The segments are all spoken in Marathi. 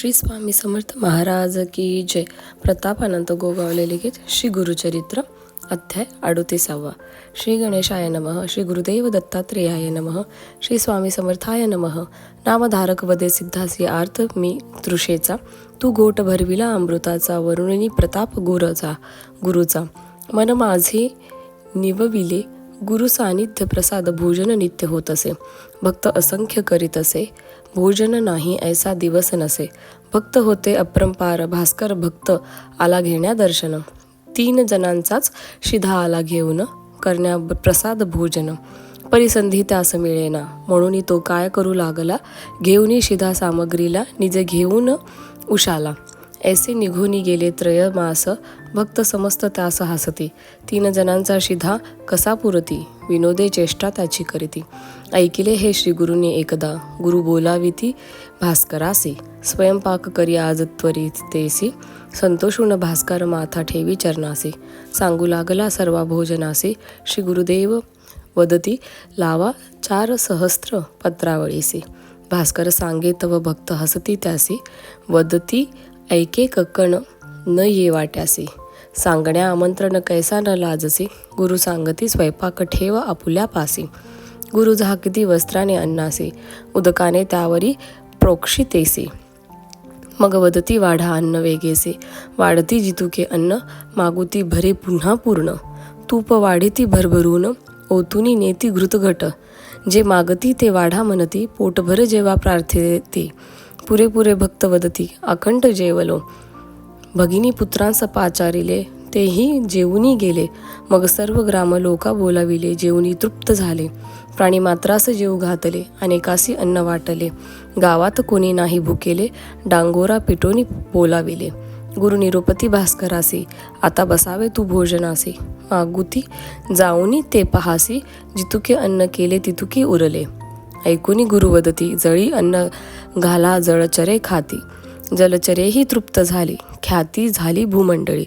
श्री स्वामी समर्थ महाराज की जय. प्रतापानंत गोगावले लिखित श्री गुरुचरित्र अध्याय अडुतीसावा. श्री गणेशाय नमः श्री गुरुदेव दत्तात्रेयाय नमः श्री स्वामी समर्थाय नमः. नामधारक वदे सिद्धासी आर्थ मी तृषेचा. तू गोट भरविला अमृताचा वरुणिनी प्रताप गुरचा गुरुचा. मन माझे निवविले गुरु सानिध्य प्रसाद भोजन नित्य होत असे. भक्त असंख्य करीत असे. भोजन नाही ऐसा दिवस नसे. भक्त होते अपरंपार भास्कर भक्त आला घेण्या दर्शन. तीन जणांचाच शिधा आला घेऊन करण्या प्रसाद भोजन. परिसंधी त्यास मिळेना. म्हणून तो काय करू लागला? घेऊनी शिधा सामग्रीला निजे घेऊन उशाला. ऐसे निघूनी गेले त्रयमास भक्त समस्त त्यास हसती. तीन जणांचा शिधा कसा पुरती? विनोदे चेष्टा त्याची करीती. ऐकिले हे श्री गुरुनी एकदा. गुरु बोलाविती भास्करासी. स्वयंपाक करी आज त्वरित तेसी संतोषून भास्कर माथा ठेवी चरणासी. सांगू लागला सर्वा भोजनासी. श्री गुरुदेव वदती लावा चार सहस्त्र पत्रावळीसी. भास्कर सांगे तव भक्त हसती त्यासी. वदती ऐके कक्कण न ये वाट्यासे. सांगण्या आमंत्रण कैसा न लाजसे गुरु सांगती स्वयंपाक ठेव आपुल्या पासी. गुरु झाकती वस्त्राने अन्नासे उदकाने त्यावरी प्रोक्षितेसे. मग वदती वाढा अन्न वेगेसे. वाढती जितुके अन्न मागुती भरे पुन्हा पूर्ण. तूप वाढीती भरभरून ओतुनी नेती घृतघट. जे मागती ते वाढा म्हणती पोटभर जेव्हा प्रार्थेती. पुरेपुरे भक्त वदती अखंड जेवलो. भगिनी पुत्रांस पाचारिले तेही जेवूनी गेले. मग सर्व ग्राम लोका बोलाविले जेवणी तृप्त झाले. प्राणी मात्रास जेव घातले अनेकासी अन्न वाटले. गावात कोणी नाही भुकेले डांगोरा पिटोनी बोलाविले. गुरु निरुपती भास्करासी आता बसावे तू भोजनासी. मागुती जाऊनी ते पहासी जितुके अन्न केले तितुके उरले. ऐकुनी गुरुवदती जळी अन्न घाला जळचरे खाती. जलचरेही तृप्त झाली ख्याती झाली भूमंडळी.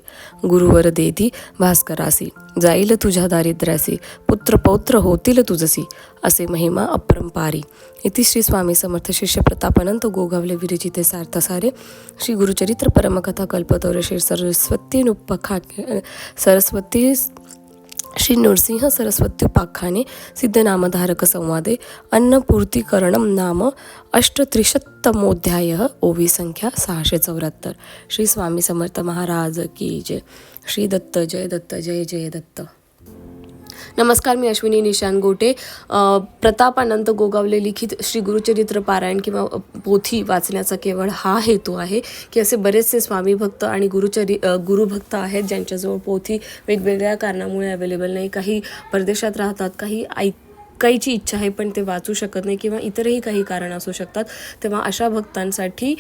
गुरुवर देती भास्करासी जाईल तुझ्या दारिद्र्यासी पुत्र पौत्र होतील तुझसी असे महिमा अपरंपारी. इति श्री स्वामी समर्थ शिष्य प्रतापानंत गोगावले विरचिते सार्थ सारे श्री गुरुचरित्र परमकथा कल्पतौर श्री सरस्वती नुपखा सरस्वती श्री नृसिंह सरस्वत्युपाख्याने सिद्धनामधारक संवादे अन्नपूर्तीकरणं नाम अष्टत्रिशत्तमोध्याय ओवी संख्या सहाशे चौऱ्याहत्तर. श्री स्वामी समर्थ महाराज की जय. श्री दत्त जय दत्त जय जय दत्त. नमस्कार मी अश्विनी निशान गोटे. प्रताप अनंत गोगावले लिखित श्री गुरुचरित्र पारायण किंवा पोथी वाचण्याचा केवळ हा हेतू आहे की असे बरेचसे स्वामी भक्त आणि गुरुचरि गुरुभक्त आहेत ज्यांच्याजवळ पोथी वेगवेगळ्या कारणामुळे अवेलेबल नाही. काही परदेशात राहतात काही ऐक ऐकायची इच्छा आहे पण ते वाचू शकत नाही किंवा इतरही काही कारण असू शकतात तेव्हा अशा भक्तांसाठी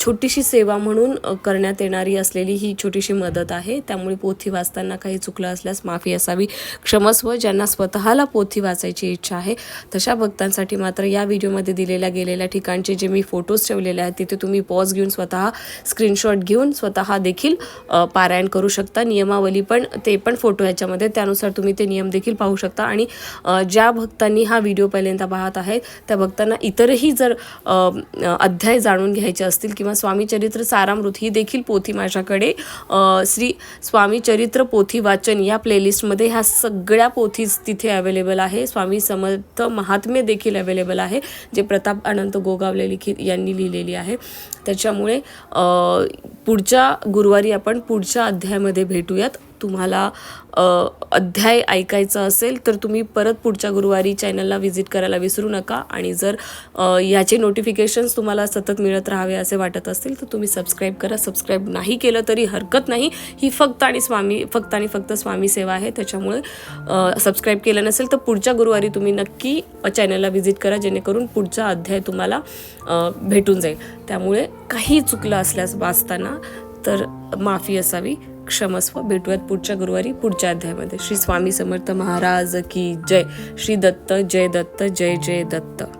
छोटीशी सेवा म्हणून करण्यात येणारी असलेली ही छोटीशी मदत आहे. त्यामुळे पोथी वाचताना काही चुकलं असल्यास माफी असावी. क्षमस्व ज्यांना स्वतःला पोथी वाचायची इच्छा आहे तशा भक्तांसाठी मात्र या व्हिडिओमध्ये दिलेल्या गेलेल्या ठिकाणचे जे मी फोटोज ठेवलेले आहेत तिथे तुम्ही पॉज घेऊन स्वतः स्क्रीनशॉट घेऊन स्वतः देखील पारायण करू शकता. नियमावली पण ते पण फोटो ह्याच्यामध्ये त्यानुसार तुम्ही ते नियम देखील पाहू शकता. आणि ज्या भक्त भक्तांनी हा व्हिडिओ पहिल्यांदा पाहत आहेत. त्या भक्तांना इतरही जर अध्याय जाणून घ्यायचे असतील किंवा स्वामी चरित्र सारामृत ही देखील पोथी माझ्याकडे श्री स्वामी चरित्र पोथी वाचन या प्लेलिस्टमध्ये ह्या सगळ्या पोथीज तिथे अवेलेबल आहे. स्वामी समर्थ महात्म्य देखील अवेलेबल आहे जे प्रताप अनंत गोगावले लिखित यांनी लिहिलेली आहे. त्याच्यामुळे पुढच्या गुरुवारी आपण पुढच्या अध्यायामध्ये भेटूयात. तुम्हाला अध्याय ऐकायचा असेल तर तुम्ही परत पुढच्या गुरुवारी चॅनलला व्हिजिट करायला विसरू नका. आणि जर याचे नोटिफिकेशन्स तुम्हाला सतत मिळत राहावे असे वाटत असतील तर तुम्ही सबस्क्राईब करा. सबस्क्राईब नाही केलं तरी हरकत नाही. ही फक्त आणि स्वामी फक्त आणि फक्त स्वामी सेवा आहे. त्याच्यामुळे सबस्क्राईब केलं नसेल तर पुढच्या गुरुवारी तुम्ही नक्की चॅनलला व्हिजिट करा जेणेकरून पुढचा अध्याय तुम्हाला भेटून जाईल. त्यामुळे काही चुकलं असल्यास वाचताना तर माफी असावी. क्षमस्व भेटूयात पुढच्या गुरुवारी पुढच्या अध्यायामध्ये. श्री स्वामी समर्थ महाराज की जय. श्री दत्त जय दत्त जय जय दत्त.